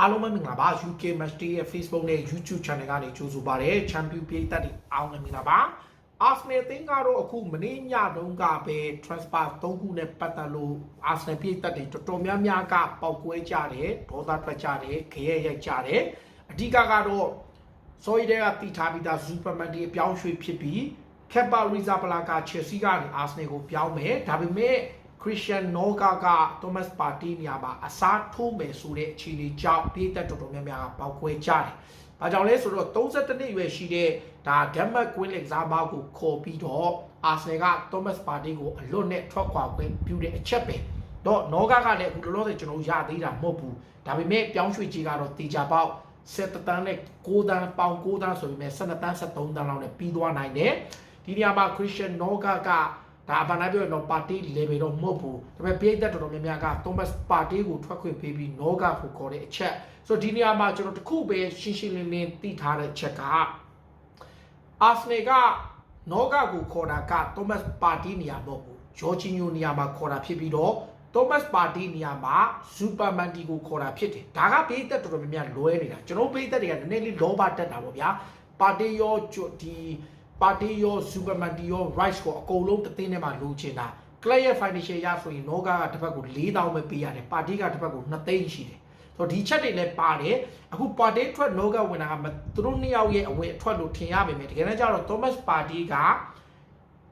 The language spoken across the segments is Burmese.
အားလုံးပဲမင်္ဂလာပါ UK Match Day ရဲ့ Facebook နဲ့ YouTube Channel ကနေကြိုဆိုပါရစေ Champion ပြည်သက်တွေအားလုံးမင်္ဂလာပါ Arsenal အသင်းကတော့အခုမနေ့ညတုန်းကပဲ transfer 3ခုနဲ့ပတ်သက်လို့ Arsenal ပြည်သက်တွေတော်တော်များများကပေါက်ကွဲကြတယ်ဒေါသထွက်ကြတယ်ခရဲရိုက်ကြတယ်အဓိကကတော့ဆိုရီတဲ့ကတီထားပြီးသား Superman ဒီအပြောင်းရွှေ့ဖြစ်ပြီး Kepa Arrizabalaga Chelsea ကနေ Arsenal ကိုပြောင်းမယ်ဒါပေမဲ့ Christian Noga က Thomas Partey နေရာမှာအစားထိုးမယ်ဆိုတဲ့အခြေအနေကြောင့်ပြည်သက်တော်တော်များများကပေါက်ကွဲကြတယ်။ဘာကြောင့်လဲဆိုတော့32နှစ်အရွယ်ရှိတဲ့ဒါ Denmark Queen Examer ကိုခေါ်ပြီးတော့ Arsenal က Thomas Partey ကိုအလွတ်နဲ့ထွက်ခွာခွင့်ပြုတဲ့အချက်ပဲ။တော့ Noga ကလည်းအခုလောလောဆယ်ကျွန်တော်ရသေးတာမဟုတ်ဘူး။ဒါပေမဲ့ပြောင်းရွှေ့ကြီးကတော့တေချာပေါက်7တန်းနဲ့9တန်းပေါင်9တန်းဆိုပေမဲ့12တန်း73တန်းလောက်နဲ့ပြီးသွားနိုင်တယ်။ဒီနေရာမှာ Christian Noga က ဒါဘာနာပြောရင်တော့ပါတီ level တော့မဟုတ်ဘူးဒါပေမဲ့ပြည်သက်တော်တော်များများက Thomas Partey ကိုထွက်ခွင့်ပေးပြီး Noga ကိုခေါ်တဲ့အချက်ဆိုတော့ဒီနေရာမှာကျွန်တော်တခုပဲရှင်းရှင်းလင်းလင်းသိထားတဲ့အချက်က Arsenal က Noga ကိုခေါ်တာက Thomas Partey နေရာမဟုတ်ဘူး Jorginho နေရာမှာခေါ်တာဖြစ်ပြီးတော့ Thomas Partey နေရာမှာ Superman ဒီကိုခေါ်တာဖြစ်တယ်ဒါကပြည်သက်တော်တော်များများလွဲနေတာကျွန်တော်ပြည်သက်တွေကနည်းနည်းလေးလောဘတက်တာပေါ့ဗျာ Partey ရောဒီ ပါတီရော Superman တီရော Rice ကိုအကုန်လုံးတစ်သိန်းထဲမှာလိုချင်တာ Clay ရဲ့ financial ရဆိုရင် Noga ကတစ်ဖက်ကို4000ပဲပေးရတယ်ပါတီကတစ်ဖက်ကို2သိန်းရှိတယ်ဆိုတော့ဒီချက်တွေလည်းပါတယ်အခုပါတီထွက် Noga ဝင်တာကသူတို့နှစ်ယောက်ရဲ့အဝင်အထွက်လို့ထင်ရပါမယ်တကယ်တမ်းကျတော့ Thomas Partey က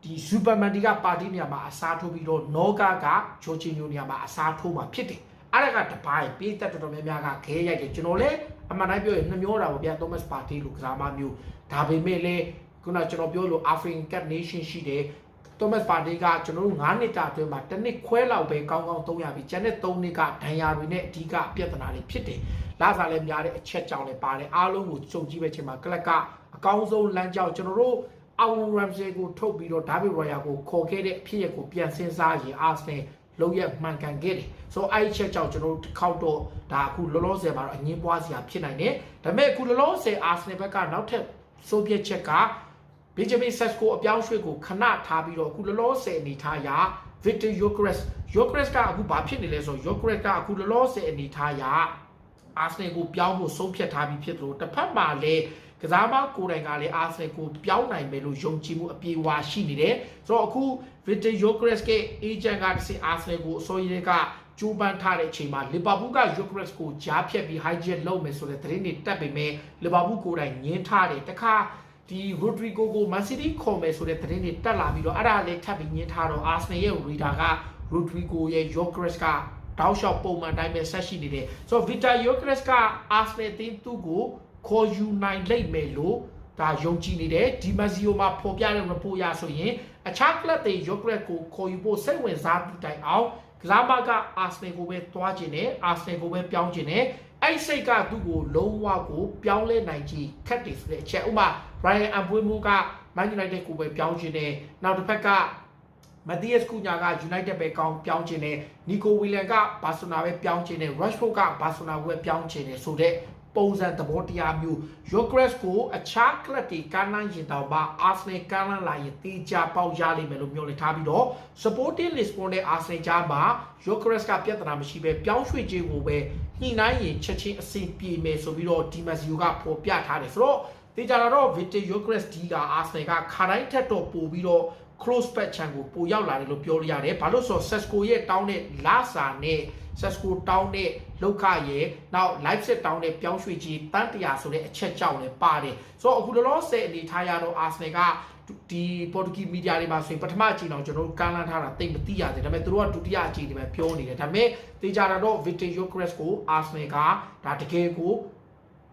ဒီ Superman တီကပါတီနေရာမှာအစားထိုးပြီးတော့ Noga က Jorginho နေရာမှာအစားထိုးမှာဖြစ်တယ်အဲ့ဒါကတပိုင်းပေးသက်တော်တော်များများကခဲရိုက်တယ်ကျွန်တော်လည်းအမှန်တိုင်းပြောရင်နှမျောတာပေါ့ဗျာ Thomas Partey လို့ကစားမမျိုးဒါပေမဲ့လည်း ခုနကျွန်တော်ပြောလို့ African Cup Nation ရှိတယ် Thomas Partey ကကျွန်တော်တို့9နှစ်တာအတွင်းမှာတစ်နှစ်ခွဲလောက်ပဲကောင်းကောင်းသုံးရပြီကျန်တဲ့3နှစ်ကဒဏ်ရာတွေနဲ့အဓိကပြဿနာတွေဖြစ်တယ်။လာစားလည်းများတဲ့အချက်ကြောင့်လည်းပါတယ်အားလုံးကိုစုံကြည့်ပဲချိန်မှာကလပ်ကအကောင်းဆုံးလမ်းကြောင်းကျွန်တော်တို့အောင် Ramsey ကိုထုတ်ပြီးတော့ David Raya ကိုခေါ်ခဲ့တဲ့အဖြစ်အပျက်ကိုပြန်စဉ်းစားရင် Arsenal လုံးရမှန်ကန်ခဲ့တယ်ဆိုတော့အဲ့ဒီချက်ကြောင့်ကျွန်တော်တို့တစ်ခေါက်တော့ဒါအခုလောလောဆယ်မှာတော့အငင်းပွားစရာဖြစ်နိုင်တယ်ဒါပေမဲ့အခုလောလောဆယ် Arsenal ဘက်ကနောက်ထပ်စိုးပြချက်က Benjamin Sesko အပြောင်းရွှေ့ကိုခဏထားပြီးတော့အခုလောလောဆယ်အနေထားရ Victor Gyökeres Gyökeres ကအခုဘာဖြစ်နေလဲဆိုတော့ Gyökeres ကအခုလောလောဆယ်အနေထားရ Arsenal ကိုပြောင်းဖို့ဆုံးဖြတ်ထားပြီးဖြစ်သလိုတစ်ဖက်မှာလည်းကစားမကိုယ်တိုင်ကလည်း Arsenal ကိုပြောင်းနိုင်မယ်လို့ယုံကြည်မှုအပြည့်အဝရှိနေတယ်ဆိုတော့အခု Victor Gyökeres က agent ကတစ်စင် Arsenal ကိုအစိုးရကကျိုးပန်းထားတဲ့အချိန်မှာလီဗာပူးက Gyökeres ကိုကြားဖြတ်ပြီး hijack လုပ်မယ်ဆိုတဲ့သတင်းတွေတက်ပေမဲ့လီဗာပူးကိုယ်တိုင်ညှင်းထားတယ်တခါ ဒီ Rodrigo ကို Man City ခေါ်မယ်ဆိုတဲ့သတင်းတွေတက်လာပြီးတော့အဲ့ဒါလည်းထပ်ပြီးညှင်းထားတော့ Arsenal ရဲ့ radar က Rodrigo ရဲ့ Gyökeres ကတောက်လျှောက်ပုံမှန်တိုင်းပဲဆက်ရှိနေတယ်ဆိုတော့ Victor Gyökeres က Arsenal တင်းသူ့ကိုခေါ်ယူနိုင်လိမ့်မယ်လို့ဒါယုံကြည်နေတယ်ဒီမဇီယိုမှာဖော်ပြတဲ့ report ရဆိုရင်အခြား club တွေ Gyökeres ကိုခေါ်ယူဖို့စိတ်ဝင်စားသူတိုင်အောင်ကစားမက Arsenal ကိုပဲတွားကျင်တယ် Arsenal ကိုပဲပြောင်းကျင်တယ် အဲ့စိတ်ကသူ့ကိုလုံးဝကိုပြောင်းလဲနိုင်ကြီးခက်တယ်ဆိုတဲ့အချက်ဥပမာ Ryan Ambuemo က Man United ကိုပဲပြောင်းကျင်တယ်နောက်တစ်ဖက်ကမသီးယက်စ်ကူညာက United ပဲကောင်းပြောင်းခြင်းနဲ့နီကိုဝီလန်ကဘာဆိုနာပဲပြောင်းခြင်းနဲ့ Rashford ကဘာဆိုနာကိုပဲပြောင်းခြင်းနဲ့ဆိုတဲ့ ပုံစံသဘောတရားမျိုး Yogres ကိုအခြား club တွေကမ်းလှမ်းရင်တောင်မှ Arsenal ကမ်းလှမ်းလာရင်တေချာပေါက်ရလိမ့်မယ်လို့မျှော်လင့်ထားပြီးတော့ Sporting Lisbon နဲ့ Arsenal ကြားမှာ Yogres ကပြဿနာမရှိပဲပြောင်းရွှေ့ခြင်းကိုပဲညှိနှိုင်းရင်ချက်ချင်းအဆင်ပြေမယ်ဆိုပြီးတော့ Dimasio ကဖော်ပြထားတယ်ဆိုတော့ တေချာတော့ Victor Yogres ဒီက Arsenal ကခါတိုင်းထက်တော့ပို့ပြီးတော့ close patch ချန်ကိုပိုရောက်လာတယ်လို့ပြောလို့ရတယ်။ဘာလို့ဆိုတော့ Sesco ရဲ့တောင်းတဲ့လာစာနဲ့ Sesco တောင်းတဲ့လောက်ခရဲ့နောက် live set တောင်းတဲ့ပြောင်းရွှေ့ကြီးတန်းတရာဆိုတဲ့အချက်ကြောင့်လည်းပါတယ်။ဆိုတော့အခုလောလောဆယ်အနေထားရတော့ Arsenal ကဒီ Portuguese media တွေမှာဆိုရင်ပထမအချိန်တော့ကျွန်တော်တို့ကမ်းလှမ်းထားတာတိတ်မသိရတယ်ဒါပေမဲ့သူတို့ကဒုတိယအချိန်တွေမှာပြောနေတယ်ဒါပေမဲ့တေချာတော့ Victor Gyökeres ကို Arsenal ကဒါတကယ်ကို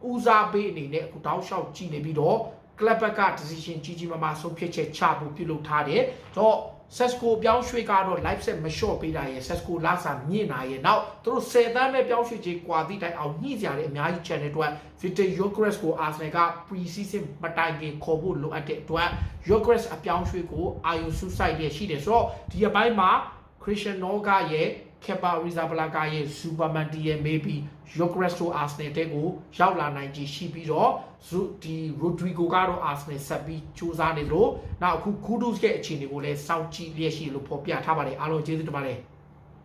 ဦးစားပေးအနေနဲ့အခုတောက်လျှောက်ကြည့်နေပြီးတော့ club ဘက်က decision ကြီးကြီးမားမားဆုံးဖြတ်ချက်ချဖို့ပြုလုပ်ထားတယ်။တော့ Sesco ပြောင်းရွှေ့ကတော့ live set မလျှော့ပေးတာရယ် Sesco လာစာမြင့်တာရယ်နောက်သူတို့10တန်းပဲပြောင်းရွှေ့ခြင်းကွာသည့်တိုင်အောင်ညှိစရာတွေအများကြီး channel အတွက် Victor Gyökeres ကို Arsenal က pre-season မတိုင်ခင်ခေါ်ဖို့လိုအပ်တဲ့အတွက် Gyökeres အပြောင်းရွှေ့ကိုအာယုံစုဆိုင်ရရှိတယ်ဆိုတော့ဒီအပိုင်းမှာ Christian Noga ရဲ့ Kepa Arrizabalaga ရဲ့ Superman တီရဲ့ maybe Gyökeres တို့ Arsenal တဲ့ကိုရောက်လာနိုင်ကြီးရှိပြီးတော့ဒီ Rodrigo ကတော့ Arsenal ဆက်ပြီးစူးစမ်းနေလို့နောက်အခု Kudus ရဲ့အခြေအနေကိုလည်းစောင့်ကြည့်လျက်ရှိလို့ဖော်ပြထားပါတယ်အားလုံးကျေးဇူးတင်ပါတယ်